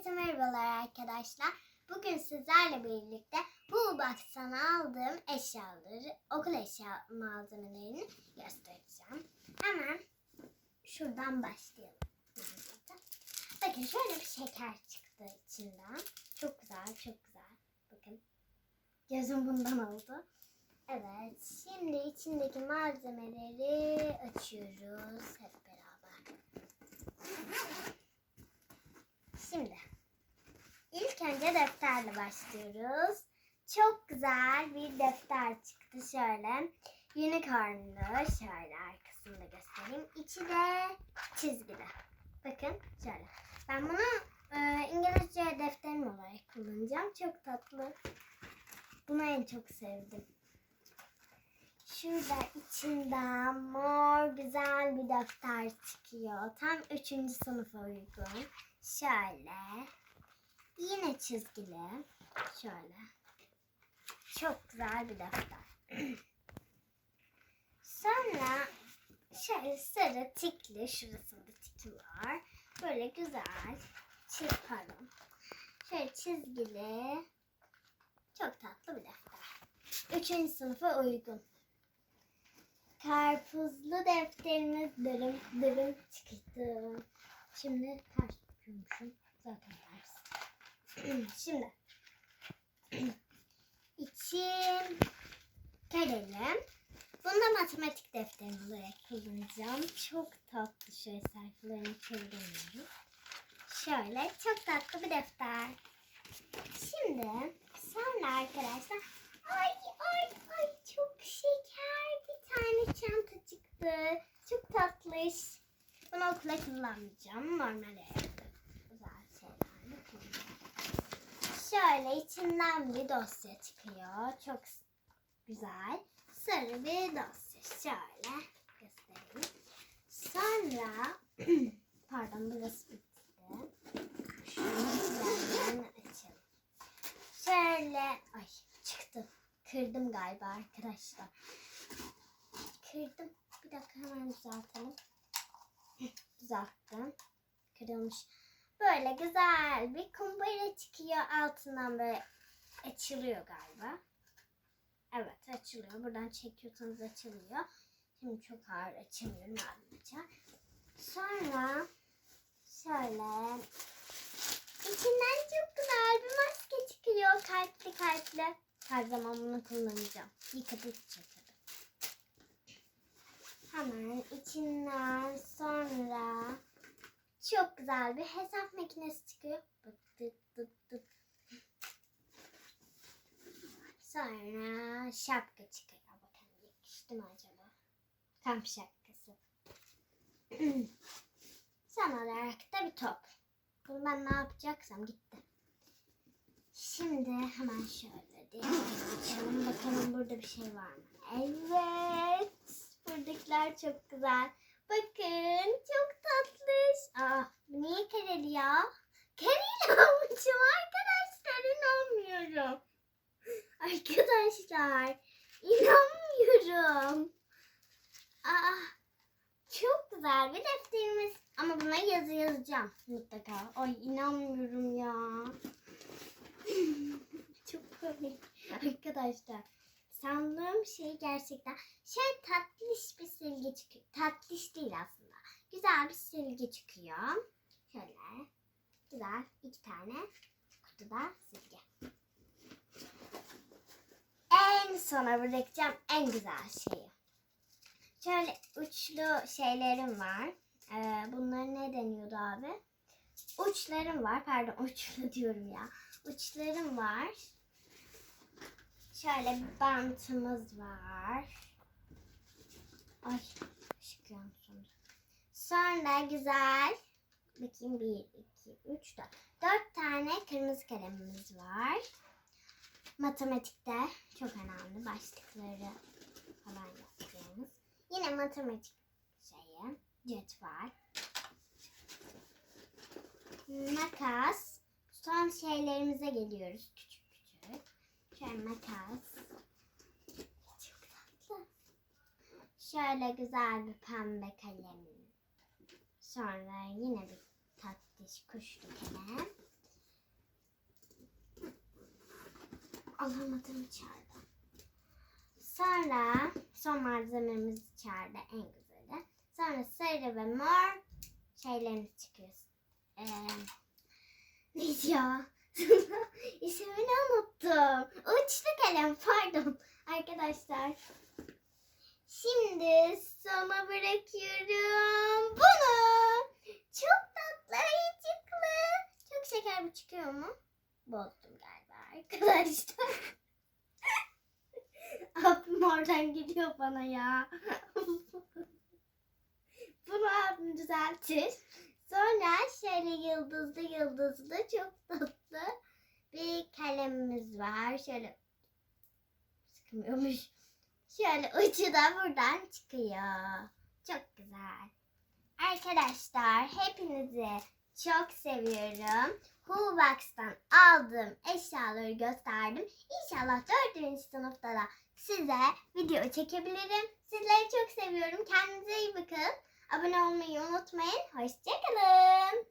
Herkese merhabalar arkadaşlar. Bugün sizlerle birlikte bu box'tan aldığım eşyaları, okul eşya malzemelerini göstereceğim. Hemen şuradan başlayalım. Bakın şöyle bir şeker çıktı içinden. Çok güzel, çok güzel. Bakın. Gözüm bundan oldu. Evet, şimdi içindeki malzemeleri açıyoruz hep beraber. Şimdi ilk önce defterle başlıyoruz. Çok güzel bir defter çıktı şöyle. Unicornlu şöyle arkasını da göstereyim. İçi de çizgili. Bakın şöyle. Ben bunu e, İngilizce defterim olarak kullanacağım. Çok tatlı. Bunu en çok sevdim. Şurada içinden mor güzel bir defter çıkıyor. Tam 3. sınıfa uygun. Şöyle. Yine çizgili. Şöyle. Çok güzel bir defter. Sonra şöyle sarı tikli. Şurasında tiki var. Böyle güzel. Pardon. Şöyle çizgili. Çok tatlı bir defter. Üçüncü sınıfa uygun. Karpuzlu defterimiz dırım dırım çıktı. Şimdi ters tutuyormuşum. Zaten ters. Şimdi için kalemi. Bunu da matematik defterim olarak kullanacağım. Çok tatlı şöyle sayfalarını çeviremiyorum. Şöyle çok tatlı bir defter. Şimdi sonra arkadaşlar ay ay ay çok şeker tane çanta çıktı. Çok tatlış. Bunu okula kullanmayacağım. Normal evde. Güzel şeylerle. Şöyle içinden bir dosya çıkıyor. Çok güzel. Sarı bir dosya. Şöyle göstereyim. Sonra pardon burası bitti. Şunu açalım. Şöyle ay çıktı. Kırdım galiba arkadaşlar. Kırdım. Bir dakika hemen düzeltelim. Düzelttim. Kırılmış. Böyle güzel bir kumbara çıkıyor. Altından böyle açılıyor galiba. Evet açılıyor. Buradan çekiyorsanız açılıyor. Şimdi çok ağır açamıyorum ayrıca. Sonra şöyle içinden çok güzel bir maske çıkıyor. Kalpli kalpli. Her zaman bunu kullanacağım. Yıkadık çekelim. Hemen içinden sonra çok güzel bir hesap makinesi çıkıyor. Dıt dıt dıt. Sonra şapka çıkıyor. Bakın yakıştı mı acaba? Kamp şapkası. Son olarak da bir top. Bunu ben ne yapacaksam gitti. Şimdi hemen şöyle diye. Bakalım burada bir şey var mı? Evet. Buradakiler çok güzel. Bakın çok tatlış. Aa, bu niye kareli ya? Kareli almışım arkadaşlar. inanmıyorum. Arkadaşlar inanmıyorum. Aa, çok güzel bir defterimiz. Ama buna yazı yazacağım mutlaka. Ay inanmıyorum ya. çok komik. Arkadaşlar sandığım şey gerçekten şey bir silgi çıkıyor. Tatlış değil aslında. Güzel bir silgi çıkıyor. Şöyle güzel iki tane kutuda silgi. En sona bırakacağım en güzel şeyi. Şöyle uçlu şeylerim var. Ee, bunlara ne deniyordu abi? Uçlarım var. Pardon uçlu diyorum ya. Uçlarım var. Şöyle bantımız var. Ay ışık yandı sonra. Sonra güzel. Bakayım bir, iki, üç, dört. Dört tane kırmızı kalemimiz var. Matematikte çok önemli başlıkları falan yapacağımız. Yine matematik şeyi, cetvel, makas. Son şeylerimize geliyoruz küçük küçük. Şöyle makas. Şöyle güzel bir pembe kalem. Sonra yine bir tatlış kuşlu kalem. Alamadım içeride. Sonra son malzememiz içeride en güzeli. Sonra sarı ve mor şeylerimiz çıkıyor. Ee, ne diyor? İsmini unuttum. Uçlu kalem pardon. Arkadaşlar Şimdi sana bırakıyorum bunu. Çok tatlı ayıcıklı. Çok şeker bir çıkıyor mu? Bozdum galiba arkadaşlar. Abim oradan gidiyor bana ya. Bunu abim düzeltir. Sonra şöyle yıldızlı yıldızlı çok tatlı bir kalemimiz var. Şöyle sıkmıyormuş. Şöyle ucu da buradan çıkıyor. Çok güzel. Arkadaşlar hepinizi çok seviyorum. Hubox'tan aldığım eşyaları gösterdim. İnşallah 4. sınıfta da size video çekebilirim. Sizleri çok seviyorum. Kendinize iyi bakın. Abone olmayı unutmayın. Hoşçakalın.